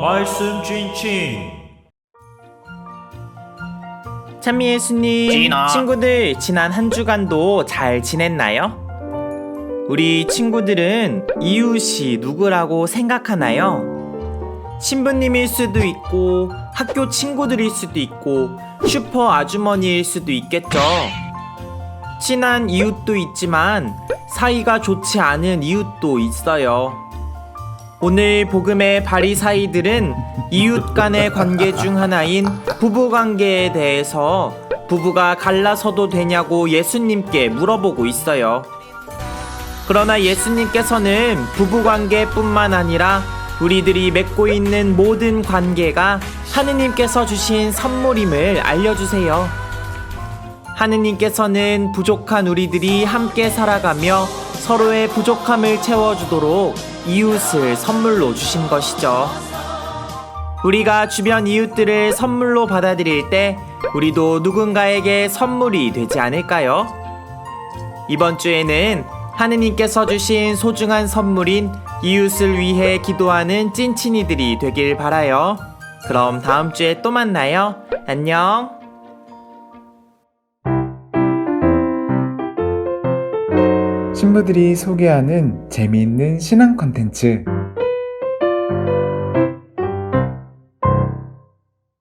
말씀 찐친 찬미 예수님 진아. 친구들 지난 한 주간도 잘 지냈나요? 우리 친구들은 이웃이 누구라고 생각하나요? 신부님일 수도 있고 학교 친구들일 수도 있고 슈퍼 아주머니일 수도 있겠죠. 친한 이웃도 있지만 사이가 좋지 않은 이웃도 있어요. 오늘 복음의 바리사이들은 이웃 간의 관계 중 하나인 부부 관계에 대해서 부부가 갈라서도 되냐고 예수님께 물어보고 있어요. 그러나 예수님께서는 부부 관계뿐만 아니라 우리들이 맺고 있는 모든 관계가 하느님께서 주신 선물임을 알려주세요. 하느님께서는 부족한 우리들이 함께 살아가며 서로의 부족함을 채워주도록 이웃을 선물로 주신 것이죠. 우리가 주변 이웃들을 선물로 받아들일 때 우리도 누군가에게 선물이 되지 않을까요? 이번 주에는 하느님께서 주신 소중한 선물인 이웃을 위해 기도하는 찐친이들이 되길 바라요. 그럼 다음 주에 또 만나요. 안녕. 신부들이 소개하는 재미있는 신앙 컨텐츠